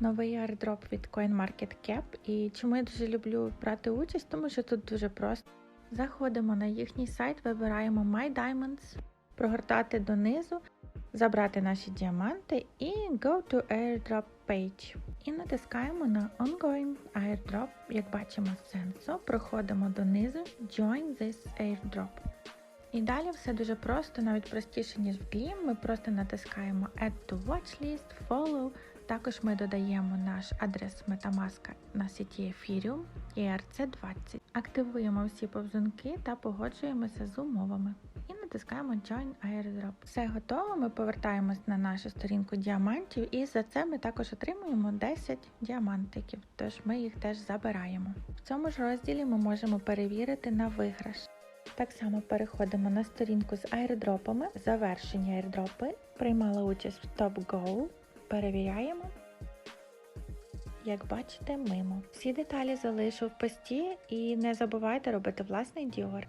новий airdrop від CoinMarketCap. І чому я дуже люблю брати участь, тому що тут дуже просто. Заходимо на їхній сайт, вибираємо My Diamonds, прогортати донизу, забрати наші діаманти і Go to Airdrop Page. І натискаємо на Ongoing Airdrop, як бачимо сенсо, проходимо донизу Join this airdrop. І далі все дуже просто, навіть простіше, ніж в Gleam. Ми просто натискаємо Add to Watchlist, Follow. Також ми додаємо наш адрес Metamask на сіті Ethereum ERC20. Активуємо всі повзунки та погоджуємося з умовами. І натискаємо Join Airdrop. Все готово. Ми повертаємось на нашу сторінку діамантів, і за це ми також отримуємо 10 діамантиків, тож ми їх теж забираємо. В цьому ж розділі ми можемо перевірити на виграш. Так само переходимо на сторінку з аірдропами, завершені аірдропи, приймали участь в Top Go, перевіряємо. Як бачите, мимо. Всі деталі залишу в пості і не забувайте робити власний діор.